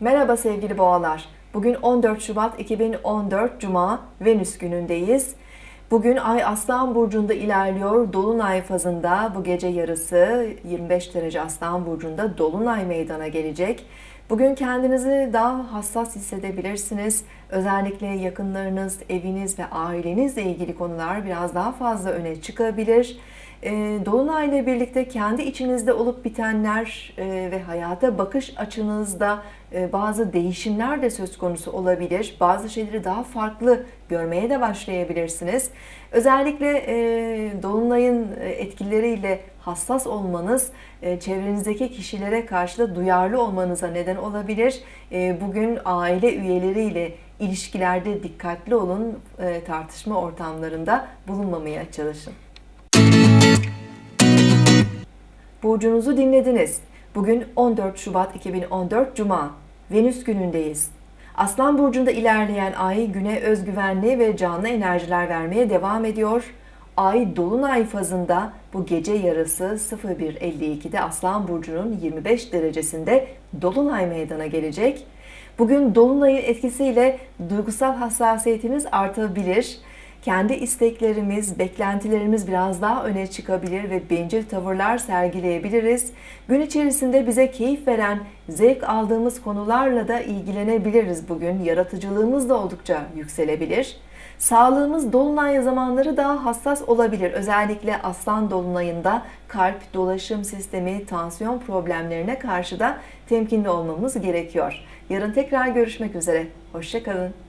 Merhaba sevgili boğalar. Bugün 14 Şubat 2014 Cuma Venüs günündeyiz. Bugün Ay Aslan Burcu'nda ilerliyor. Dolunay fazında bu gece yarısı 25 derece Aslan Burcu'nda Dolunay meydana gelecek. Bugün kendinizi daha hassas hissedebilirsiniz. Özellikle yakınlarınız, eviniz ve ailenizle ilgili konular biraz daha fazla öne çıkabilir. E, Dolunay ile birlikte kendi içinizde olup bitenler e, ve hayata bakış açınızda bazı değişimler de söz konusu olabilir. Bazı şeyleri daha farklı görmeye de başlayabilirsiniz. Özellikle e, Dolunay'ın e, etkileriyle hassas olmanız e, çevrenizdeki kişilere karşı da duyarlı olmanıza neden olabilir. Bugün aile üyeleriyle ilişkilerde dikkatli olun, tartışma ortamlarında bulunmamaya çalışın. Burcunuzu dinlediniz. Bugün 14 Şubat 2014 Cuma. Venüs günündeyiz. Aslan burcunda ilerleyen ay güne özgüvenli ve canlı enerjiler vermeye devam ediyor. Ay dolunay fazında bu gece yarısı 01.52'de Aslan burcunun 25 derecesinde dolunay meydana gelecek. Bugün dolunayın etkisiyle duygusal hassasiyetimiz artabilir. Kendi isteklerimiz, beklentilerimiz biraz daha öne çıkabilir ve bencil tavırlar sergileyebiliriz. Gün içerisinde bize keyif veren, zevk aldığımız konularla da ilgilenebiliriz bugün. Yaratıcılığımız da oldukça yükselebilir. Sağlığımız dolunay zamanları daha hassas olabilir. Özellikle aslan dolunayında kalp, dolaşım sistemi, tansiyon problemlerine karşı da temkinli olmamız gerekiyor. Yarın tekrar görüşmek üzere. Hoşçakalın.